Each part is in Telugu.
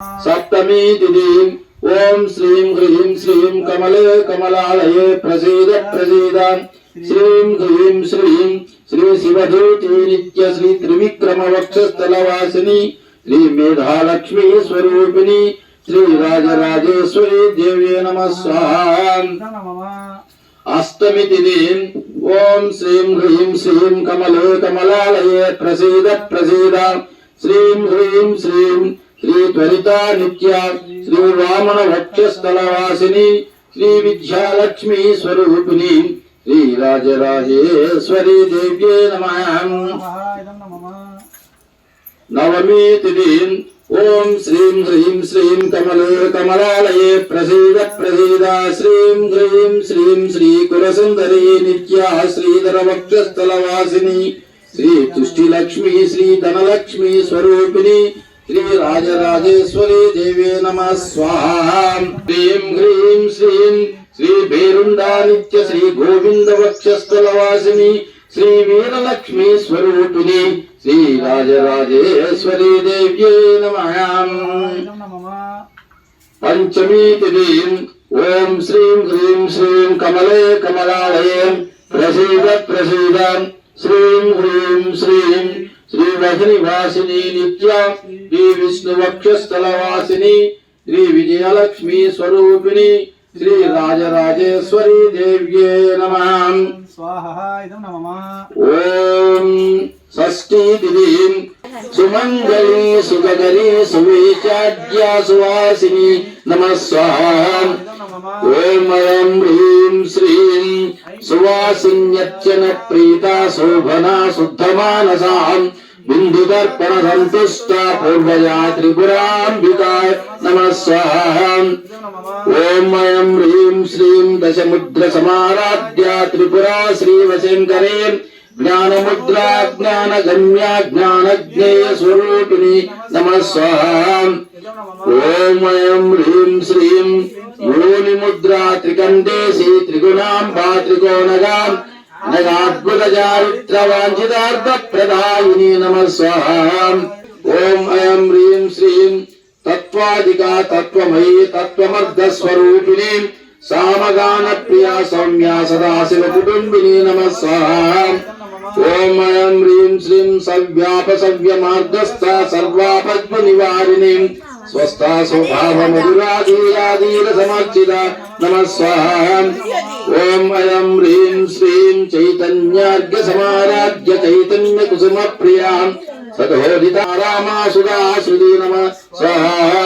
सप्तमी तिथि ॐ श्रीं ह्रीं श्रीं कमले कमलालये प्रसीद प्रसीद श्रीं ह्रीं श्रीं श्री शिवज्योति नित्य श्री त्रिविक्रम वक्षस्थलवासिनी श्री मेधालक्ष्मी स्वरूपिणी श्री राजराजेश्वरी देव्ये नमः स्वाहा अष्टमी तिथि ओम श्रीं ह्रीं श्रीं कमले कमलालये प्रसीद प्रसीद श्रीं ह्रीं श्रीं శ్రీ త్వరిత నిత్య శ్రీ వామన వక్షస్థలవాసిని శ్రీ విద్యాలక్ష్మి స్వరూపిణి శ్రీ రాజరాజేశ్వరి దేవ్యే నమ నవమీ తిథి ఓం శ్రీం హ్రీం శ్రీం కమలే కమలాలయ ప్రసీద ప్రసీద శ్రీం హ్రీం శ్రీం శ్రీ కురసుందరీ నిత్య శ్రీధర వక్షస్థలవాసిని శ్రీ తుష్టిలక్ష్మి శ్రీ ధనలక్ష్మి స్వరూపిణి శ్రీ శ్రీరాజరాజేశ్వరీ దేవే నమ స్వాహా. హ్రీం శ్రీం శ్రీ భేరుండానిత్య శ్రీ గోవింద వక్షస్థలవాసిని శ్రీ వీరలక్ష్మీ స్వరూపిణి శ్రీ రాజరాజేశ్వరీ దేవ్యే నమ. పంచమీ తిథీం ఓం శ్రీం హ్రీం శ్రీం కమలే కమలాలయ ప్రసీద ప్రసీద. శ్రీం హ్రీం శ్రీం శ్రీ వహిని వాసిని నిత్య శ్రీ విష్ణు వక్షస్థల వాసిని శ్రీ విజయలక్ష్మి స్వరూపిణి శ్రీ రాజరాజేశ్వరి దేవ్యే నమ. స్వాహ ఇదం నమ. ఓం షష్ఠీ దివీ సుమంగళి సుగగరి సువేచాద్య సువాసిని నమ స్వాహం ఓం అయం హ్రీం శ్రీం సువాసిన్యర్చన ప్రీత శోభనా శుద్ధమానసాం బిందుదర్పణ సంతుష్ట పూర్వయా త్రిపురాంబికాయ నమ స్వాహం ఓం అయం హ్రీం శ్రీం దశముద్ర సమారాధ్య త్రిపురా శ్రీవశంకరే జ్ఞానముద్రా జ్ఞాన గమ్య జ్ఞానజ్ఞేయ స్వరూపిణి నమ స్వాహ ఓం అయం హ్రీం శ్రీం యోని ముద్రా త్రికండేశి త్రిగుణాంబా త్రికోణగా నగాద్భుత చారిత్ర వాంఛితార్థ ప్రదాయిని నమ స్వాహ ఓం అయం హ్రీం శ్రీం తత్వాదికా తత్వమయీ తత్వమర్ధ స్వరూపిణి సామగాన ప్రియా సౌమ్యా సదాశివ కుటుంబిని నమ స్వాహా ఓం అయం హ్రీం శ్రీం సవ్యాప సవ్య మార్గస్థ సర్వాపద్మ నివారిణి స్వస్థ స్వభావ మధురాధీరాధీర సమర్చిత నమ స్వాహా. ఓం అయం హ్రీం శ్రీం చైతన్యార్ఘ్య సమారాధ్య చైతన్య కుసుమ ప్రియా సదోదిత రామాసుదా నమ స్వాహా.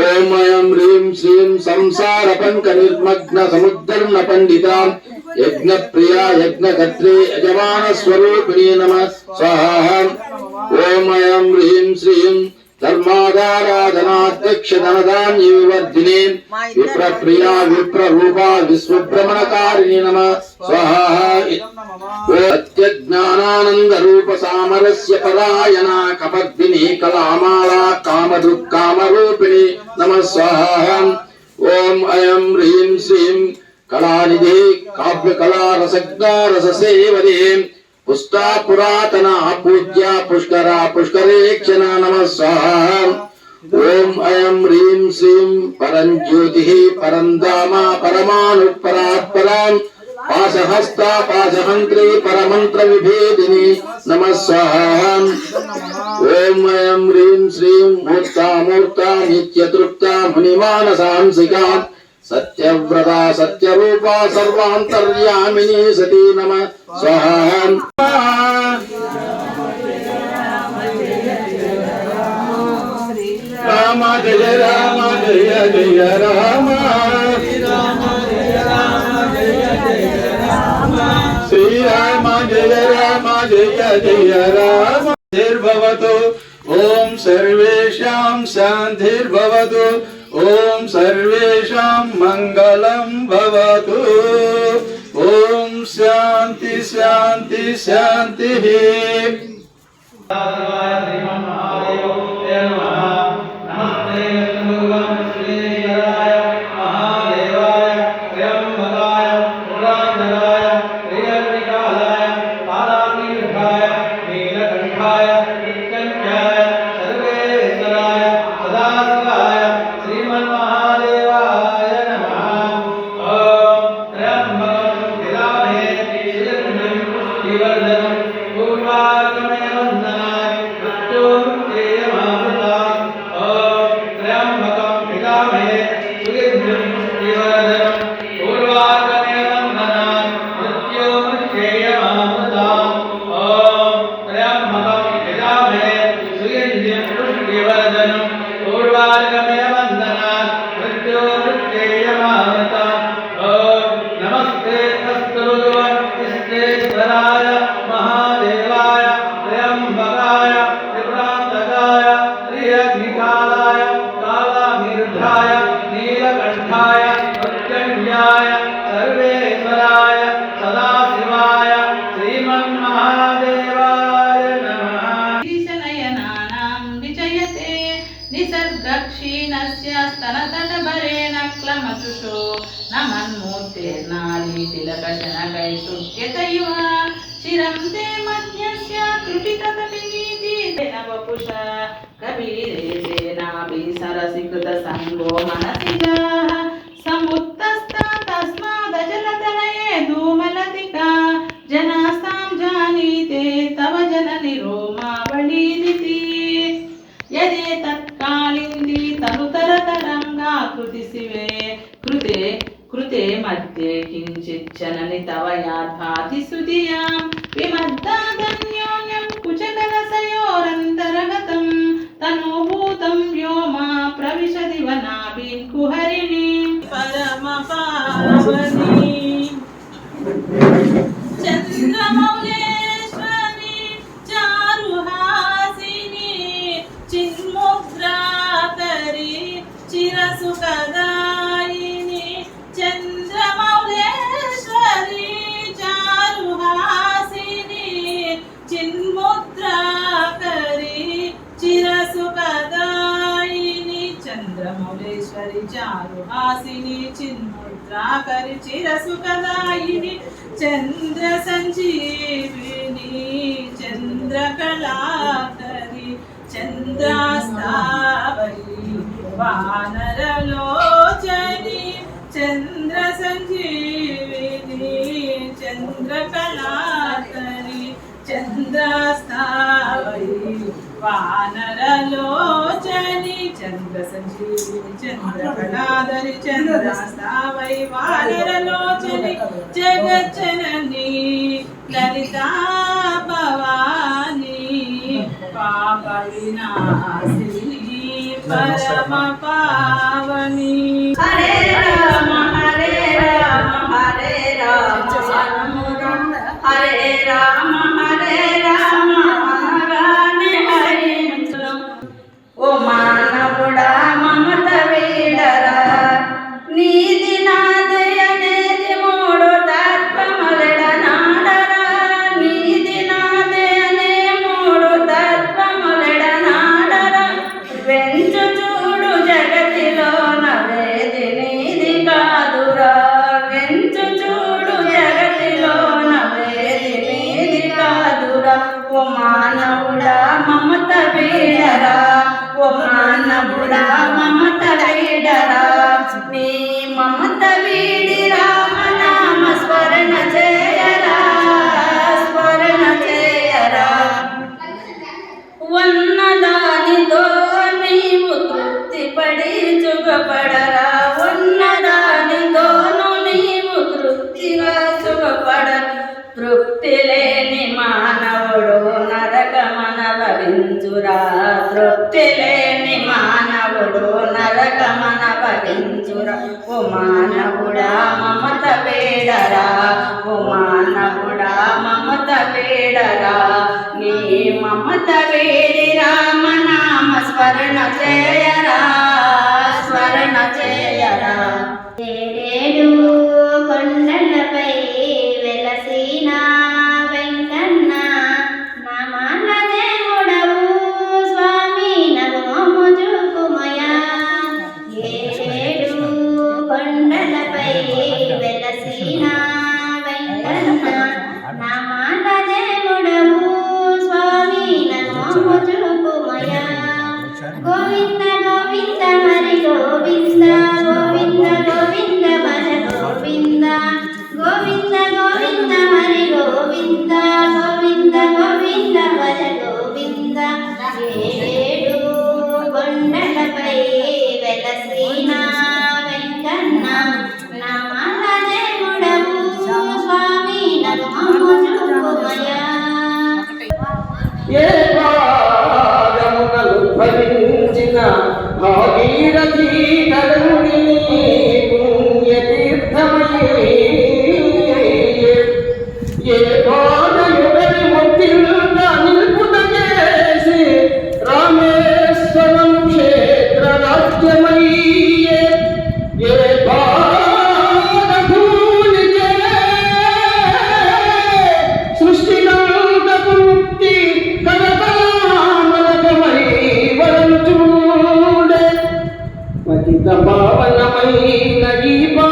ఓం అయం హ్రీం శ్రీం సంసార పంక నిర్మగ్న సముద్రన్న పండితాం యజ్ఞ ప్రియా యజ్ఞకర్త్రే యజమాన స్వరూపిణి నమ స్వాహం. ఓం అయం హ్రీం శ్రీం ధర్మాధారాధనాధ్యక్ష ధనధాన్య వివర్ధిని. విప్ర రూపా విశ్వభ్రమణకారిణి నమ స్వాహా. సత్యజ్ఞానానంద రూప సామరస్య పరాయణ కపద్విని కళామాలా కామదృక్కామరూపిణి నమ స్వాహా. ఓం అయం హ్రీం శ్రీం कलानिधि काव्य कला रसज्ञा रस सेवदे पुस्ता पुरातन, पूज्य, पुष्करा पुष्करेक्षना नमस्वाह ओम अयम रीम श्रीम परम ज्योति परम दामा परमानुपरात्परम पाशहस्ता पाशहंत्री परमंत्र विभेदिनी नमस्वाह ओम अयम रीम श्री मूर्ता मूर्ता नित्य तृप्ता मुनिमानसांसिका సత్యవ్రత సత్యరూపా సర్వాంతర్యామిని సతీ నమ. స్వాహా. రామ జయ రామ జయ జయ రామ. శ్రీరామ జయ రామ జయ జయ రామ. నిర్భవతు ఓం సర్వేషాం శాంతిర్భవతు. ఓం సర్వేషాం మంగళం భవతు. ఓం శాంతి శాంతి శాంతి. பெரிய உயர்ந்த వపుష కవిరేనాభి సరసికృత సంగో మనసిజ సముత్తస్తాదజలతనయే ధూమలతికా జనాస్తాం జానీతే తవ జనని రోమావళీదితి యదే తత్కాలింది తనుతరతరంగాకృతి శివే కృతే కృతే మధ్యే కించిచ్చనని తవ యాథాతి సుధియాం విమద్దాదన్ Amen. చిన్ముద్రాకరి చిరసుఖదాయిని చంద్ర సంజీవిని చంద్రకళాకరి చంద్రాస్తావరి వానరలోచని చంద్ర సంజీవిని చంద్రకళాకరి చంద్రాస్తావరి వానరలో చంద్ర సంజీవిని చంద్రకళాధరి చంద్రాస్తావై వానరలోచని జగజ్జనని లలితా భవాని పాప వినాశిని పరమ పావని. హరే రామ హరే రామ హరే రామ హరే రామ హరే రామ. ఉన్నదానితో నీవు తృప్తి పడి చుగపడరా. ఓ మానవుడా మమత వేడరా ఓ మానవుడా మమత వేడరా నీ మమత వేడిరా మనామ స్మరణ చేయరా. పతిత పావనమైన గీపా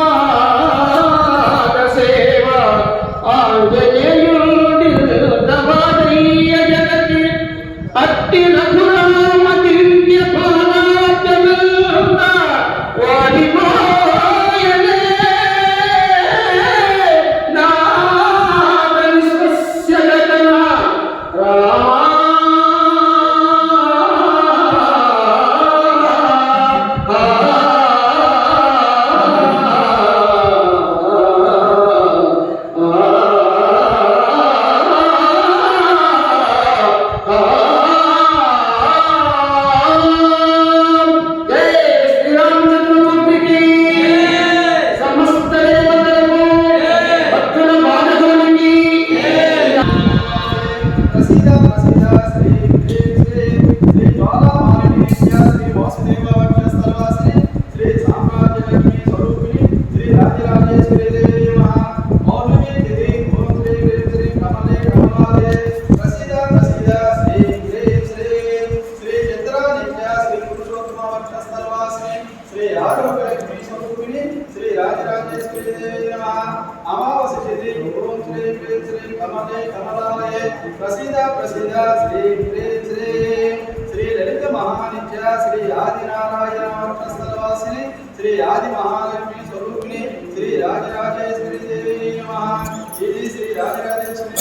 శ్రీ ఓం శ్రీ శ్రీ శ్రీ కమలే కమలాలయ. ప్రసిద్ధ ప్రసిద్ధ శ్రీ శ్రీ ఆది మహాలక్ష్మి స్వరూపిణి శ్రీ రాజరాజేశ్వరి దేవి శ్రీ రాజరాజేశ్వరి